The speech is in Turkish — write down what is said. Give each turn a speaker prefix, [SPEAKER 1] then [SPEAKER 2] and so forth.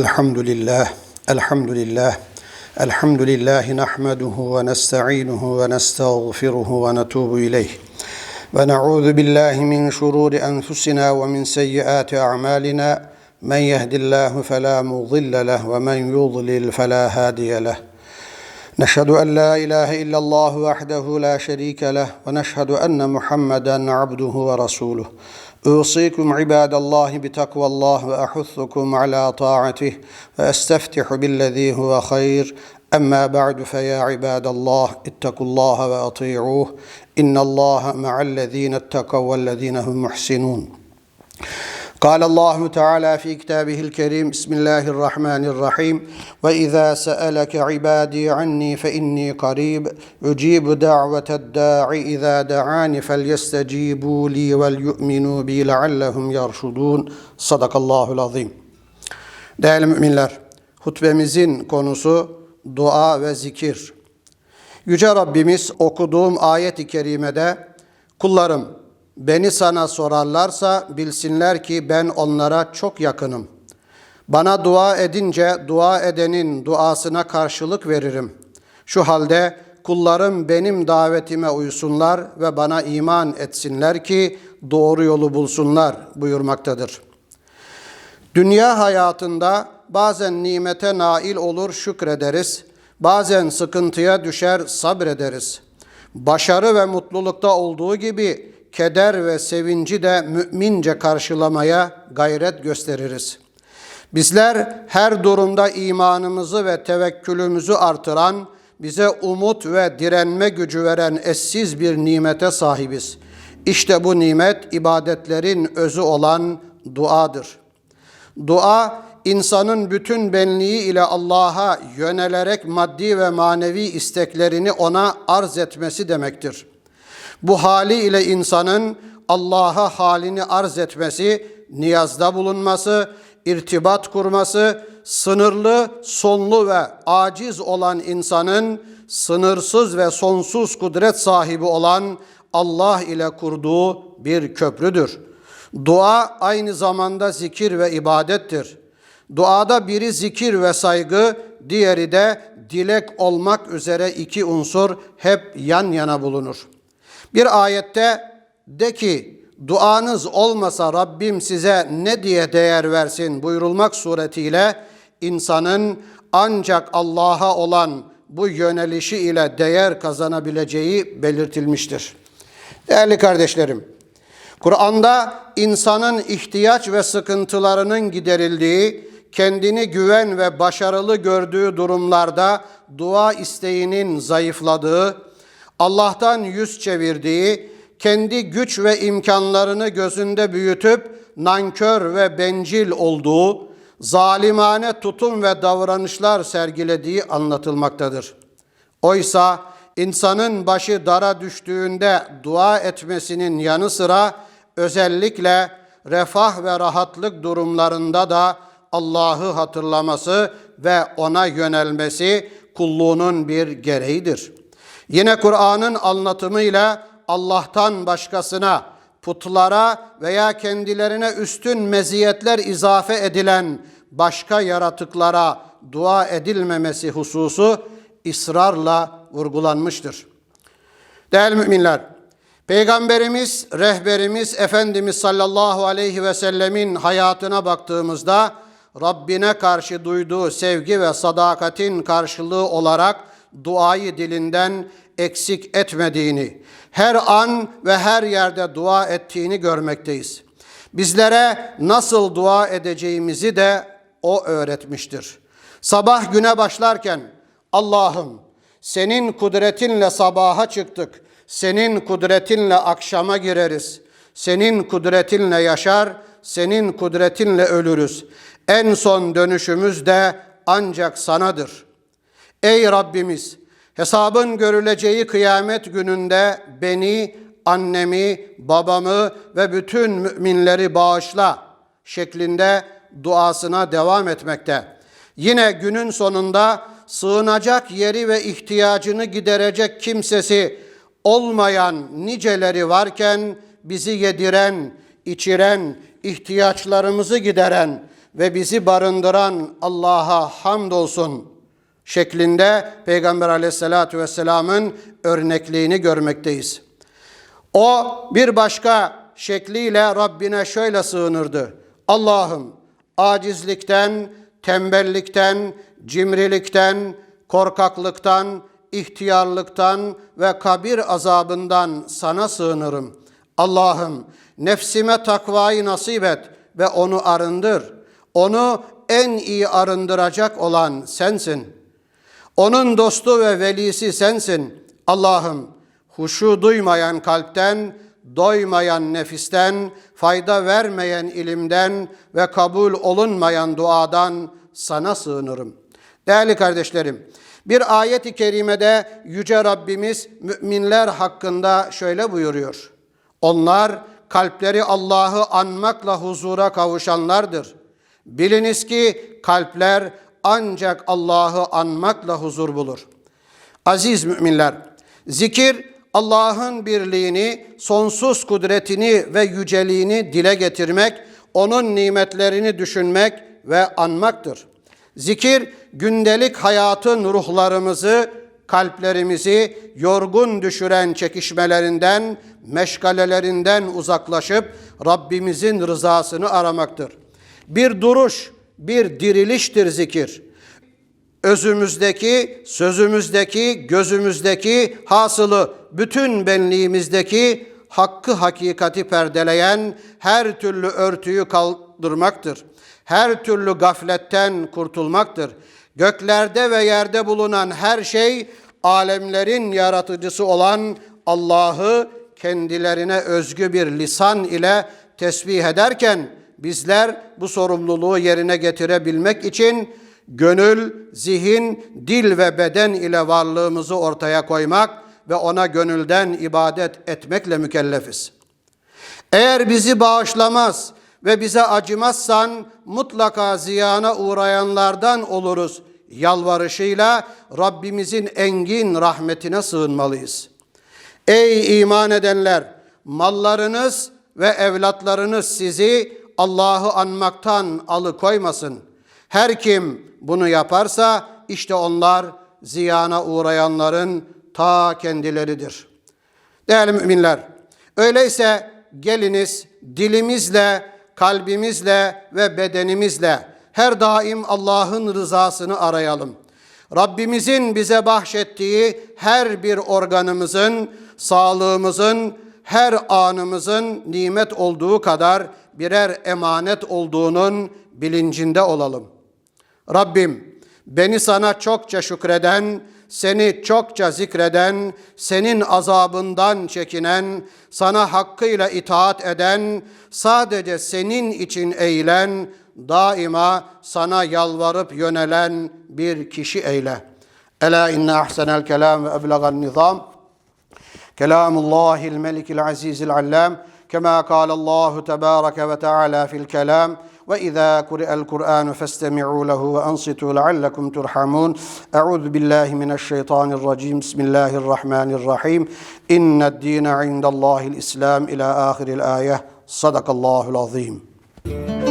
[SPEAKER 1] الحمد لله الحمد لله الحمد لله نحمده ونستعينه ونستغفره ونتوب إليه. ونعوذ بالله من شرور أنفسنا ومن سيئات أعمالنا. من يهد الله فلا مضل له ومن يضلل فلا هادي له. نشهد أن لا إله إلا الله وحده لا شريك له ونشهد أن محمدا عبده ورسوله. اوصيكم عباد الله بتقوى الله واحثكم على طاعته واستفتح بالذي هو خير اما بعد فيا عباد الله اتقوا الله واطيعوه ان الله مع الذين اتقوا والذين هم محسنون قال الله تعالى في كتابه الكريم بسم الله الرحمن الرحيم واذا سالك عبادي عني فاني قريب اجيب دعوه الداع اذا دعاني فليستجيبوا لي وليؤمنوا بي لعلهم يرشدون صدق الله العظيم Değerli müminler, hutbemizin konusu dua ve zikir. Yüce Rabbimiz okuduğum ayet-i kerimede kullarım beni sana sorarlarsa bilsinler ki ben onlara çok yakınım. Bana dua edince dua edenin duasına karşılık veririm. Şu halde kullarım benim davetime uysunlar ve bana iman etsinler ki doğru yolu bulsunlar buyurmaktadır. Dünya hayatında bazen nimete nail olur şükrederiz, bazen sıkıntıya düşer sabrederiz. Başarı ve mutlulukta olduğu gibi keder ve sevinci de mümince karşılamaya gayret gösteririz. Bizler her durumda imanımızı ve tevekkülümüzü artıran, bize umut ve direnme gücü veren eşsiz bir nimete sahibiz. İşte bu nimet ibadetlerin özü olan duadır. Dua insanın bütün benliği ile Allah'a yönelerek maddi ve manevi isteklerini ona arz etmesi demektir. Bu hali ile insanın Allah'a halini arz etmesi, niyazda bulunması, irtibat kurması, sınırlı, sonlu ve aciz olan insanın sınırsız ve sonsuz kudret sahibi olan Allah ile kurduğu bir köprüdür. Dua aynı zamanda zikir ve ibadettir. Duada biri zikir ve saygı, diğeri de dilek olmak üzere iki unsur hep yan yana bulunur. Bir ayette de ki duanız olmasa Rabbim size ne diye değer versin buyurulmak suretiyle insanın ancak Allah'a olan bu yönelişi ile değer kazanabileceği belirtilmiştir. Değerli kardeşlerim, Kur'an'da insanın ihtiyaç ve sıkıntılarının giderildiği, kendini güven ve başarılı gördüğü durumlarda dua isteğinin zayıfladığı, Allah'tan yüz çevirdiği, kendi güç ve imkanlarını gözünde büyütüp nankör ve bencil olduğu, zalimane tutum ve davranışlar sergilediği anlatılmaktadır. Oysa insanın başı dara düştüğünde dua etmesinin yanı sıra özellikle refah ve rahatlık durumlarında da Allah'ı hatırlaması ve ona yönelmesi kulluğunun bir gereğidir. Yine Kur'an'ın anlatımıyla Allah'tan başkasına, putlara veya kendilerine üstün meziyetler izafe edilen başka yaratıklara dua edilmemesi hususu ısrarla vurgulanmıştır. Değerli müminler, Peygamberimiz, rehberimiz Efendimiz sallallahu aleyhi ve sellemin hayatına baktığımızda Rabbine karşı duyduğu sevgi ve sadakatin karşılığı olarak duayı dilinden eksik etmediğini, her an ve her yerde dua ettiğini görmekteyiz. Bizlere nasıl dua edeceğimizi de o öğretmiştir. Sabah güne başlarken Allah'ım senin kudretinle sabaha çıktık. Senin kudretinle akşama gireriz. Senin kudretinle yaşar, senin kudretinle ölürüz. En son dönüşümüz de ancak sanadır. Ey Rabbimiz, hesabın görüleceği kıyamet gününde beni, annemi, babamı ve bütün müminleri bağışla şeklinde duasına devam etmekte. Yine günün sonunda sığınacak yeri ve ihtiyacını giderecek kimsesi olmayan niceleri varken bizi yediren, içiren, ihtiyaçlarımızı gideren, ve bizi barındıran Allah'a hamdolsun şeklinde Peygamber aleyhissalatü vesselamın örnekliğini görmekteyiz. O bir başka şekliyle Rabbine şöyle sığınırdı. Allah'ım acizlikten, tembellikten, cimrilikten, korkaklıktan, ihtiyarlıktan ve kabir azabından sana sığınırım. Allah'ım nefsime takvayı nasip et ve onu arındır. Onu en iyi arındıracak olan sensin. Onun dostu ve velisi sensin. Allah'ım huşu duymayan kalpten, doymayan nefisten, fayda vermeyen ilimden ve kabul olunmayan duadan sana sığınırım. Değerli kardeşlerim, bir ayet-i kerimede Yüce Rabbimiz müminler hakkında şöyle buyuruyor. Onlar kalpleri Allah'ı anmakla huzura kavuşanlardır. Biliniz ki kalpler ancak Allah'ı anmakla huzur bulur. Aziz müminler, zikir Allah'ın birliğini, sonsuz kudretini ve yüceliğini dile getirmek, onun nimetlerini düşünmek ve anmaktır. Zikir gündelik hayatın ruhlarımızı, kalplerimizi yorgun düşüren çekişmelerinden, meşgalelerinden uzaklaşıp Rabbimizin rızasını aramaktır. Bir duruş, bir diriliştir zikir. Özümüzdeki, sözümüzdeki, gözümüzdeki, hasılı bütün benliğimizdeki hakkı hakikati perdeleyen her türlü örtüyü kaldırmaktır. Her türlü gafletten kurtulmaktır. Göklerde ve yerde bulunan her şey alemlerin yaratıcısı olan Allah'ı kendilerine özgü bir lisan ile tesbih ederken bizler bu sorumluluğu yerine getirebilmek için gönül, zihin, dil ve beden ile varlığımızı ortaya koymak ve ona gönülden ibadet etmekle mükellefiz. Eğer bizi bağışlamaz ve bize acımazsan mutlaka ziyana uğrayanlardan oluruz yalvarışıyla Rabbimizin engin rahmetine sığınmalıyız. Ey iman edenler! Mallarınız ve evlatlarınız sizi Allah'ı anmaktan alıkoymasın. Her kim bunu yaparsa işte onlar ziyana uğrayanların ta kendileridir. Değerli müminler, öyleyse geliniz dilimizle, kalbimizle ve bedenimizle her daim Allah'ın rızasını arayalım. Rabbimizin bize bahşettiği her bir organımızın, sağlığımızın, her anımızın nimet olduğu kadar birer emanet olduğunun bilincinde olalım. Rabbim beni sana çokça şükreden, seni çokça zikreden, senin azabından çekinen, sana hakkıyla itaat eden, sadece senin için eğilen, daima sana yalvarıp yönelen bir kişi eyle. Ela inne ahsenel kelam ve eblegan nizam. Kelamullahil melikil azizil allam. كما قال الله تبارك وتعالى في الكلام وإذا قرئ القرآن فاستمعوا له وأنصتوا لعلكم ترحمون. أعوذ بالله من الشيطان الرجيم. بسم الله الرحمن الرحيم. إن الدين عند الله الإسلام إلى آخر الآية. صدق الله العظيم.